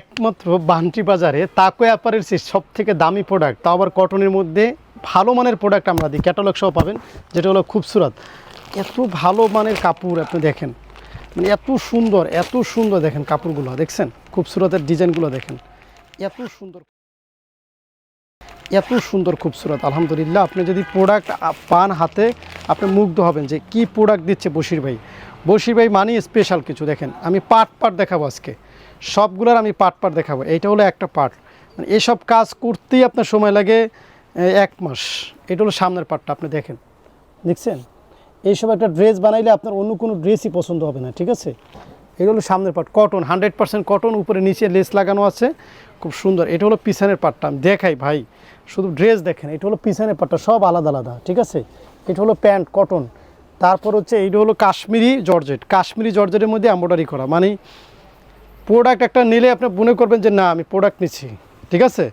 একমাত্র বান্টি বাজারে তাকো অ্যাপারের সব থেকে দামি প্রোডাক্ট তাও আবার কটনের মধ্যে ভালো মানের প্রোডাক্ট আমরা দিই। ক্যাটালগ সহ পাবেন, যেটা হলো খুবসুরত। এত ভালো মানের কাপড় আপনি দেখেন। মানে এত সুন্দর এত সুন্দর দেখেন কাপড়গুলো, দেখছেন? খুবসুরতের ডিজাইনগুলো দেখেন। এত সুন্দর। এত সুন্দর খুবসুরত, আলহামদুলিল্লাহ। আপনি যদি প্রোডাক্ট পান হাতে, আপনি মুগ্ধ হবেন যে কি প্রোডাক্ট দিচ্ছে বশির ভাই। বশির ভাই মানে স্পেশাল কিছু, দেখেন। আমি পার্ট পার্ট দেখাবো আজকে। সবগুলোর আমি পার্ট পার্ট দেখাবো। এইটা হলো একটা পার্ট। মানে এসব কাজ করতেই আপনার সময় লাগে এক মাস। এটা হলো সামনের পার্টটা, আপনি দেখেন। দেখছেন? এইসব একটা ড্রেস বানাইলে আপনার অন্য কোনো ড্রেসই পছন্দ হবে না, ঠিক আছে? এটা হলো সামনের part, cotton, hundred percent cotton, উপরে, নিচে লেস লাগানো আছে। খুব সুন্দর। এটা হলো পিছনের পার্টটা, আমি দেখাই ভাই। শুধু ড্রেস দেখেন, এটা হলো পিছনের পার্টটা, সব আলাদা আলাদা, ঠিক আছে? এটা হলো প্যান্ট, কটন। তারপর হচ্ছে এইটা হলো কাশ্মীরি জর্জেট। কাশ্মীরি জর্জেটের মধ্যে এম্ব্রয়ডারি করা মানে প্রোডাক্ট একটা নিলে আপনি মনে করবেন যে, না, আমি প্রোডাক্ট নিচ্ছি। ঠিক আছে?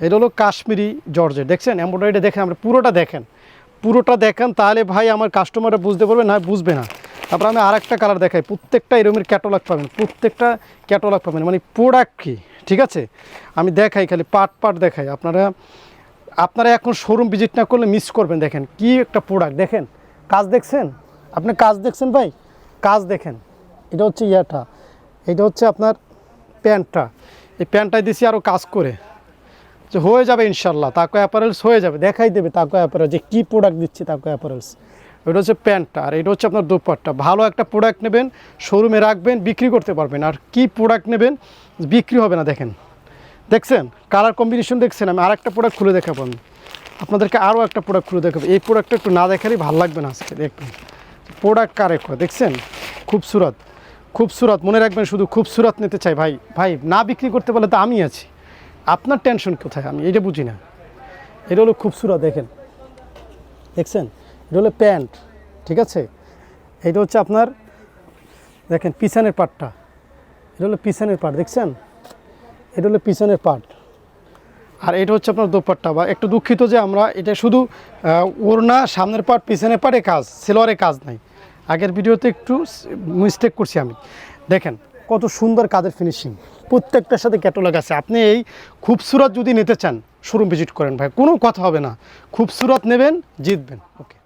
এটা হলো কাশ্মীরি জর্জেট। দেখছেন? এম্ব্রয়ডারিটা দেখেন আপনি, পুরোটা দেখেন। পুরোটা দেখেন, তাহলে ভাই আমার কাস্টমাররা বুঝতে পারবে না, বুঝবে না। তারপর আমি আর একটা কালার দেখাই, প্রত্যেকটা এরকমের ক্যাটালগ পাবেন, প্রত্যেকটা ক্যাটালগ পাবেন। মানে প্রোডাক্ট কী? ঠিক আছে? আমি দেখাই খালি পার্ট পার্ট দেখাই। আপনারা আপনারা এখন শোরুম ভিজিট না করলে মিস করবেন, দেখেন। কি একটা প্রোডাক্ট দেখেন? কাজ দেখছেন? আপনি কাজ দেখছেন ভাই? কাজ দেখেন। এটা হচ্ছে ইয়াটা। এটা হচ্ছে আপনার প্যান্টটা। এই প্যান্টটাই দিছি আরও কাজ করে। যে হয়ে যাবে ইনশাল্লাহ তাকো অ্যাপারেলস হয়ে যাবে, দেখাই দেবে তাকো অ্যাপারেল যে কী প্রোডাক্ট দিচ্ছি তাকো অ্যাপারেলস এটা হচ্ছে প্যান্টটা, আর এটা হচ্ছে আপনার দোপাট্টা। ভালো একটা প্রোডাক্ট নেবেন শোরুমে রাখবেন, বিক্রি করতে পারবেন। আর কি প্রোডাক্ট নেবেন, বিক্রি হবে না, দেখেন। দেখছেন? কালার কম্বিনেশন দেখছেন? আমি আর একটা প্রোডাক্ট খুলে দেখাবো আমি। আপনাদেরকে আরও একটা প্রোডাক্ট খুলে দেখাবো। এই প্রোডাক্টটা একটু না দেখালেই ভালো লাগবে না আজকে, দেখবেন। প্রোডাক্ট কারেক্ট দেখছেন? খুবসুরত। খুবসুরত, মনে রাখবেন শুধু খুবসুরত নিতে চাই। ভাই ভাই, না বিক্রি করতে পারলে তো আমি আছি। আপনার টেনশন কোথায়? আমি এটা বুঝি না। এটা হলো খুবসুরত, দেখেন। দেখছেন? এটা হলো প্যান্ট ঠিক আছে? এটা হচ্ছে আপনার, দেখেন, পিছনের পাটটা। এটা হলো পিছনের পার্ট দেখছেন? এটা হলো পিছনের পার্ট আর এটা হচ্ছে আপনার দোপাট্টা, বা একটু দুঃখিত যে আমরা এটা শুধু ওড়না, সামনের পাট, পিছনের পার্টে কাজ, সেলোয়ারে কাজ নাই। আগের ভিডিওতে একটু মিস্টেক করছি আমি। দেখেন, কত সুন্দর কাদের ফিনিশিং প্রত্যেকটার সাথে ক্যাটালগ আছে। আপনি এই খুবসুরত যদি নিতে চান শোরুম ভিজিট করেন ভাই, কোনো কথা হবে না। খুবসুরত নেবেন, জিতবেন। ওকে